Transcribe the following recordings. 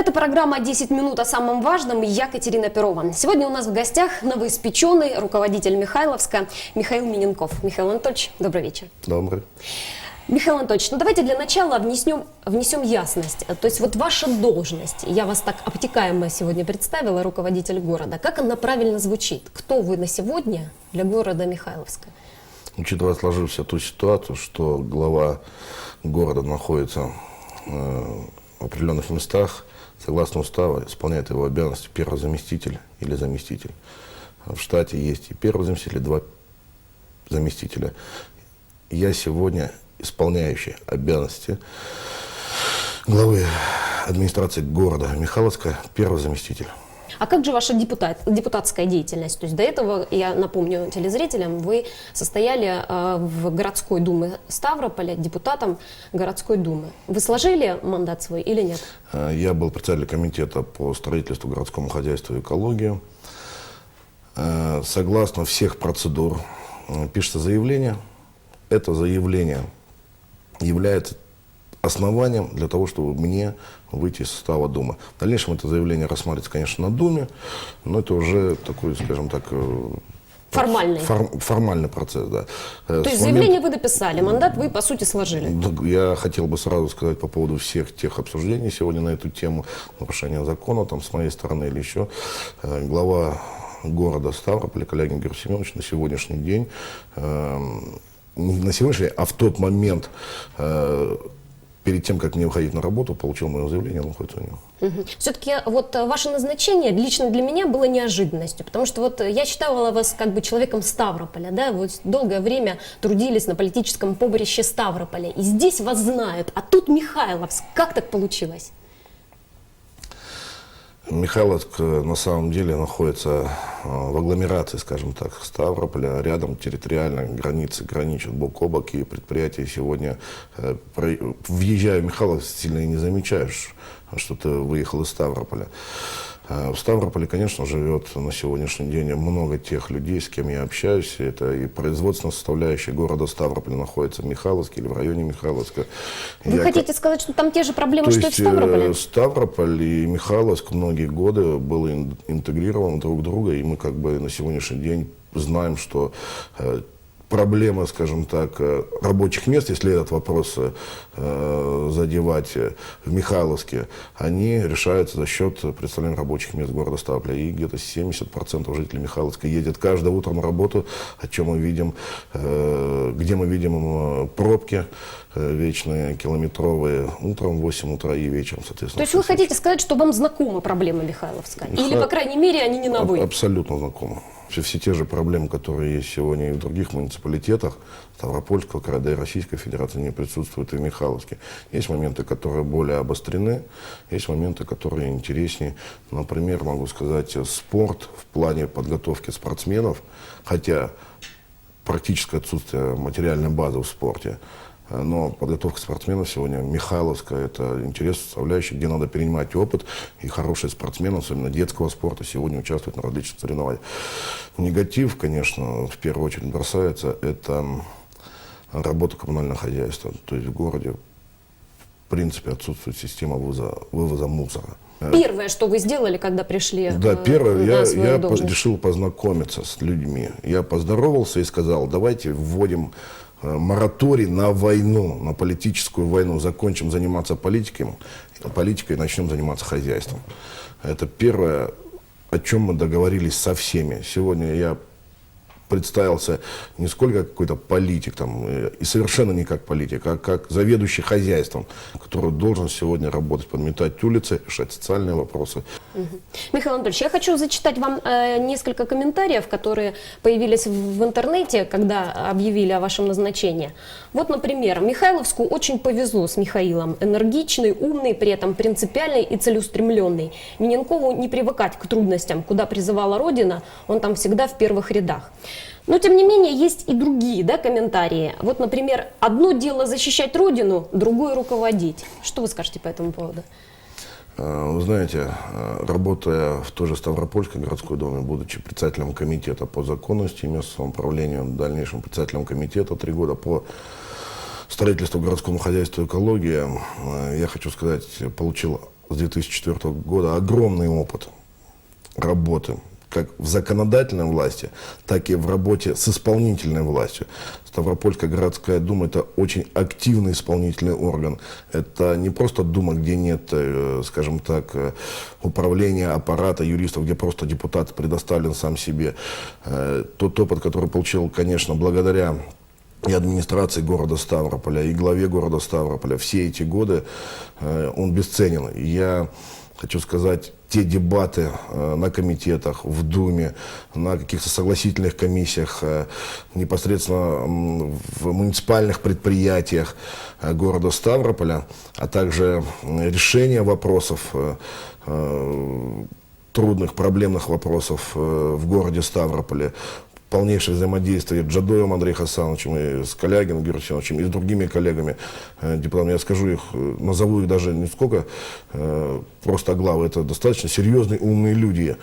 Это программа «10 минут о самом важном». Я Катерина Перова. Сегодня у нас в гостях новоиспеченный руководитель Михайловска Михаил Миненков. Михаил Анатольевич, добрый вечер. Добрый. Михаил Анатольевич, ну давайте для начала внесем, внесем ясность. То есть вот ваша должность, я вас так обтекаемо сегодня представила, руководитель города. Как она правильно звучит? Кто вы на сегодня для города Михайловска? Учитывая сложившуюся ту ситуацию, что глава города находится э, в определенных местах, согласно уставу, исполняет его обязанности первый заместитель или заместитель. В штате есть и первый заместитель, и два заместителя. Я сегодня исполняющий обязанности главы администрации города Михайловска, первый заместитель. А как же ваша депутат, депутатская деятельность? То есть до этого, я напомню телезрителям, вы состояли э, в городской думе Ставрополя депутатом городской думы. Вы сложили мандат свой или нет? Э, Я был председателем комитета по строительству, городскому хозяйству и экологии. Э, Согласно всех процедур пишется заявление. Это заявление является основанием для того, чтобы мне выйти из состава Думы. В дальнейшем это заявление рассматривается, конечно, на Думе, но это уже такой, скажем так, э, Формальный. фор- формальный процесс, да. Э, То есть момента- заявление вы написали, мандат вы, по сути, сложили. Я хотел бы сразу сказать по поводу всех тех обсуждений сегодня на эту тему, нарушения закона там с моей стороны или еще. Э, Глава города Ставрополя, Калягин Георгий Семенович, на сегодняшний день, не на сегодняшний день, а в тот момент, э, перед тем, как мне выходить на работу, получил мое заявление, оно находится у него. Все-таки вот э, ваше назначение лично для меня было неожиданностью, потому что вот э, я считала вас как бы человеком Ставрополя, да, вот долгое время трудились на политическом поборище Ставрополя, и здесь вас знают, а тут Михайловск. Как так получилось? Михайловск э, на самом деле находится э, в агломерации, скажем так, Ставрополя, рядом территориально границы граничат бок о бок, и предприятия сегодня, э, въезжая в Михайловск, сильно и не замечаешь, что ты выехал из Ставрополя. Э, В Ставрополе, конечно, живет на сегодняшний день много тех людей, с кем я общаюсь. Это и производственная составляющая города Ставрополя находится в Михайловске или в районе Михайловска. Вы Я хотите сказать, что там те же проблемы, то что и в есть, Ставрополе? э, Ставрополь и Михайловск многие годы был ин- интегрирован друг друга, и мы как бы на сегодняшний день знаем, что э, проблема, скажем так, э, рабочих мест, если этот вопрос э, задевать э, в Михайловске, они решаются за счет представления рабочих мест города Ставрополя. И где-то 70% жителей Михайловска ездят каждое утро на работу, о чем мы видим, э, где мы видим э, пробки э, вечные, километровые, утром в 8 утра и вечером, соответственно. То есть вы хотите сказать, что вам знакома проблема Михайловска? Или, по крайней мере, они не вы? Абсолютно знакомо. Все, все те же проблемы, которые есть сегодня и в других муниципалитетах, Ставропольского края, да и Российской Федерации, не присутствуют и в Михайловске. Есть моменты, которые более обострены, есть моменты, которые интереснее. Например, могу сказать, спорт в плане подготовки спортсменов, хотя практическое отсутствие материальной базы в спорте. Но подготовка спортсменов сегодня Михайловская, это интерес составляющий, где надо перенимать опыт. И хорошие спортсмены, особенно детского спорта, сегодня участвуют на различных соревнованиях. Негатив, конечно, в первую очередь бросается, это работа коммунального хозяйства. То есть в городе, в принципе, отсутствует система вывоза, вывоза мусора. Первое, что вы сделали, когда пришли да, первое, я, я должность? решил познакомиться с людьми. Я поздоровался и сказал, давайте вводим э, мораторий на войну, на политическую войну. Закончим заниматься политикой, политикой и начнем заниматься хозяйством. Это первое, о чем мы договорились со всеми. Сегодня я представился не сколько как какой-то политик, там, э, и совершенно не как политик, а как заведующий хозяйством, который должен сегодня работать, подметать улицы, решать социальные вопросы, Михаил Анатольевич, я хочу зачитать вам э, несколько комментариев, которые появились в, в интернете, когда объявили о вашем назначении. Вот, например, Михайловску очень повезло с Михаилом. Энергичный, умный, при этом принципиальный и целеустремленный. Миненкову не привыкать к трудностям, куда призывала Родина, он там всегда в первых рядах. Но, тем не менее, есть и другие да, комментарии. Вот, например, одно дело защищать Родину, другое руководить. Что вы скажете по этому поводу? Э, Вы знаете, э, работая в той же Ставропольской городской думе, будучи председателем комитета по законности и местному управлению, в дальнейшем председателем комитета три года по строительству городскому хозяйству и экологии, э, я хочу сказать, получил с 2004 года огромный опыт работы как в законодательной власти, так и в работе с исполнительной властью. Ставропольская городская дума – это очень активный исполнительный орган. Это не просто дума, где нет, э, скажем так, э, управления аппарата юристов, где просто депутат предоставлен сам себе. Э, Тот опыт, который получил, конечно, благодаря и администрации города Ставрополя, и главе города Ставрополя все эти годы, он бесценен. Я хочу сказать, те дебаты э, на комитетах, в Думе, на каких-то согласительных комиссиях, э, непосредственно в муниципальных предприятиях э, города Ставрополя, а также решение вопросов трудных, проблемных вопросов в городе Ставрополе, полнейшее взаимодействие Джадоем Андреем Хасановичем, и с Калягином Георгием и с другими коллегами, э, депутатами. Я скажу их, э, назову их даже не сколько, э, просто главы. Это достаточно серьезные, умные люди.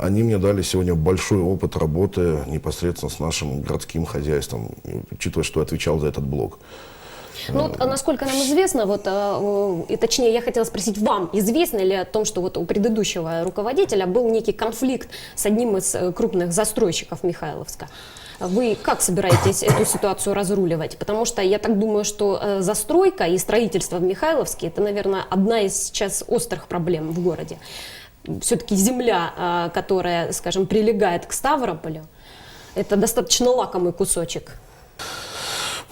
Они мне дали сегодня большой опыт работы непосредственно с нашим городским хозяйством, учитывая, что я отвечал за этот блок. Ну, вот, а насколько нам известно, вот, а, и точнее, я хотела спросить, вам известно ли о том, что вот у предыдущего руководителя был некий конфликт с одним из э, крупных застройщиков Михайловска? Вы как собираетесь эту ситуацию разруливать? Потому что я так думаю, что э, застройка и строительство в Михайловске это, наверное, одна из сейчас острых проблем в городе. Все-таки земля, а, которая, скажем, прилегает к Ставрополю, это достаточно лакомый кусочек.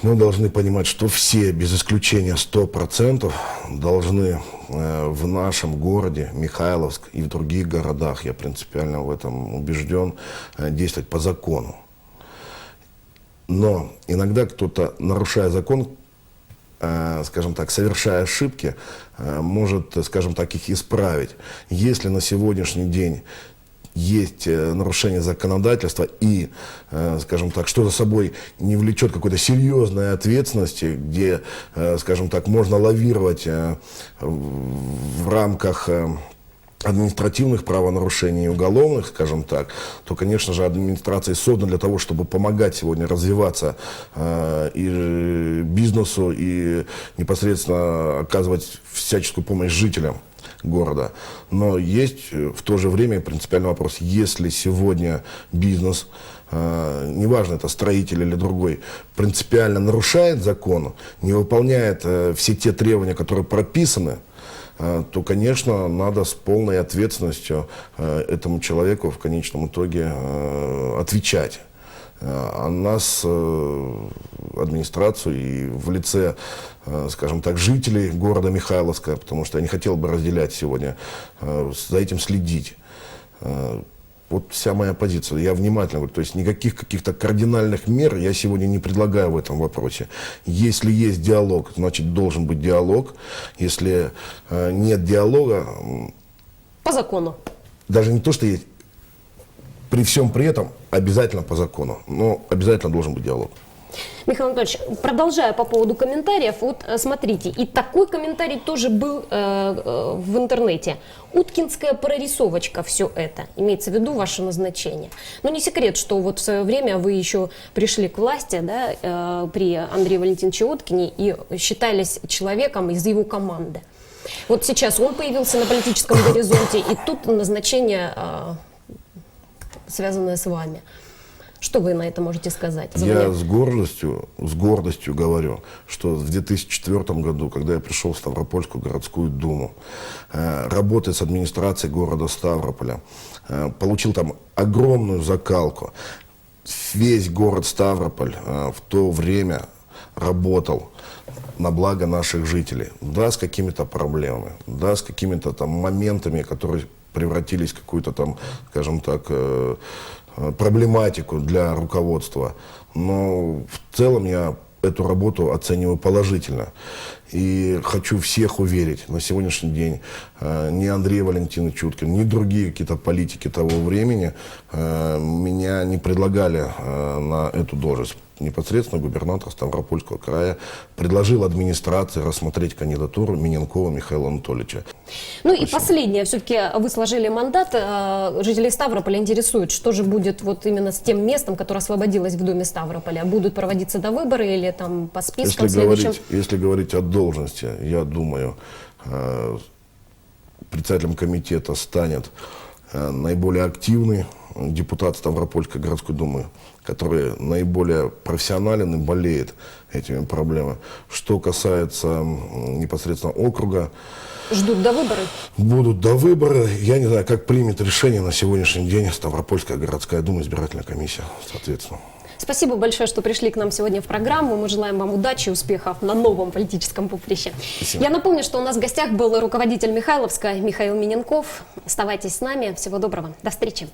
Мы должны понимать, что все, без исключения 100%, должны э, в нашем городе, Михайловск и в других городах, я принципиально в этом убежден, э, действовать по закону. Но иногда кто-то, нарушая закон, э, скажем так, совершая ошибки, может, скажем так, их исправить. Если на сегодняшний день есть э, нарушение законодательства и, э, скажем так, что за собой не влечет какой-то серьезной ответственности, где, э, скажем так, можно лавировать в рамках административных правонарушений и уголовных, скажем так, то, конечно же, администрация создана для того, чтобы помогать сегодня развиваться э, и бизнесу, и непосредственно оказывать всяческую помощь жителям города. Но есть э, в то же время принципиальный вопрос, если сегодня бизнес, э, неважно это строитель или другой, принципиально нарушает закон, не выполняет э, все те требования, которые прописаны, то, конечно, надо с полной ответственностью этому человеку в конечном итоге отвечать. Э, А нас, э, администрацию и в лице, э, скажем так, жителей города Михайловска, потому что я не хотел бы разделять сегодня, э, за этим следить. Вот вся моя позиция. Я внимательно говорю, то есть никаких каких-то кардинальных мер я сегодня не предлагаю в этом вопросе. Если есть диалог, значит должен быть диалог. Если нет диалога, По закону. даже не то, что есть, при всем при этом обязательно по закону, но обязательно должен быть диалог. Михаил Анатольевич, продолжая по поводу комментариев, вот э, смотрите, и такой комментарий тоже был э, э, в интернете. Уткинская прорисовочка все это, имеется в виду ваше назначение. Но не секрет, что вот в свое время вы еще пришли к власти да, э, при Андрее Валентиновиче Уткине и считались человеком из его команды. Вот сейчас он появился на политическом горизонте, и тут назначение, э, связанное с вами. Что вы на это можете сказать? Я с гордостью, с гордостью говорю, что в 2004 году, когда я пришел в Ставропольскую городскую думу, э, работая с администрацией города Ставрополя, э, получил там огромную закалку. Весь город Ставрополь э, в то время работал на благо наших жителей. Да, с какими-то проблемами, да, с какими-то там моментами, которые превратились в какую-то там, скажем так, э, э, проблематику для руководства. Но в целом я эту работу оцениваю положительно. И хочу всех уверить, на сегодняшний день э, ни Андрей Валентинович Чуткин, ни другие какие-то политики того времени э, меня не предлагали на эту должность. Непосредственно губернатор Ставропольского края предложил администрации рассмотреть кандидатуру Миненкова Михаила Анатольевича. Ну и последнее, все-таки вы сложили мандат, э, жителей Ставрополя интересует, что же будет вот именно с тем местом, которое освободилось в доме Ставрополя. Будут проводиться до выборы или там по спискам Если следующим? говорить, если говорить о должности, я думаю, э, председателем комитета станет наиболее активный депутат Ставропольской городской думы, который наиболее профессионален и болеет этими проблемами. Что касается непосредственно округа, Ждут до выборы. будут до выбора. Я не знаю, как примет решение на сегодняшний день Ставропольская городская дума, избирательная комиссия, соответственно. Спасибо большое, что пришли к нам сегодня в программу. Мы желаем вам удачи и успехов на новом политическом поприще. Спасибо. Я напомню, что у нас в гостях был руководитель Михайловска Михаил Миненков. Оставайтесь с нами. Всего доброго. До встречи.